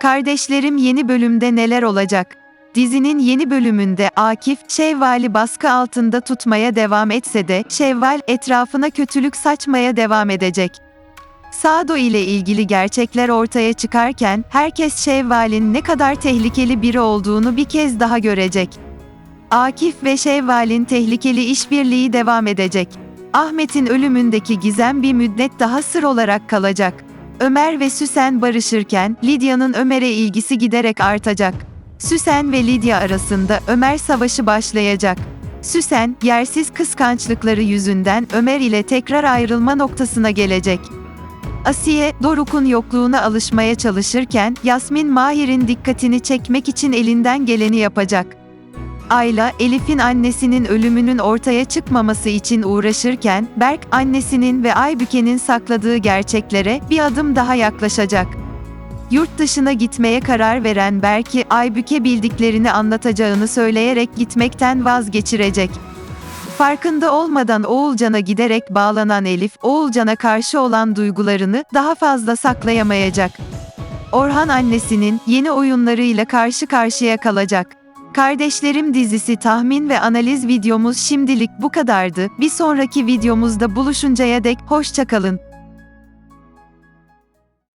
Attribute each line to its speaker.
Speaker 1: Kardeşlerim yeni bölümde neler olacak? Dizinin yeni bölümünde Akif, Şevval'i baskı altında tutmaya devam etse de, Şevval etrafına kötülük saçmaya devam edecek. Sado ile ilgili gerçekler ortaya çıkarken, herkes Şevval'in ne kadar tehlikeli biri olduğunu bir kez daha görecek. Akif ve Şevval'in tehlikeli işbirliği devam edecek. Ahmet'in ölümündeki gizem bir müddet daha sır olarak kalacak. Ömer ve Süsen barışırken Lidya'nın Ömer'e ilgisi giderek artacak. Süsen ve Lidya arasında Ömer savaşı başlayacak. Süsen, yersiz kıskançlıkları yüzünden Ömer ile tekrar ayrılma noktasına gelecek. Asiye, Doruk'un yokluğuna alışmaya çalışırken Yasmin Mahir'in dikkatini çekmek için elinden geleni yapacak. Ayla, Elif'in annesinin ölümünün ortaya çıkmaması için uğraşırken, Berk, annesinin ve Aybüke'nin sakladığı gerçeklere bir adım daha yaklaşacak. Yurt dışına gitmeye karar veren Berk'i Aybüke bildiklerini anlatacağını söyleyerek gitmekten vazgeçirecek. Farkında olmadan Oğulcan'a giderek bağlanan Elif, Oğulcan'a karşı olan duygularını daha fazla saklayamayacak. Orhan annesinin yeni oyunlarıyla karşı karşıya kalacak. Kardeşlerim dizisi tahmin ve analiz videomuz şimdilik bu kadardı. Bir sonraki videomuzda buluşuncaya dek hoşçakalın.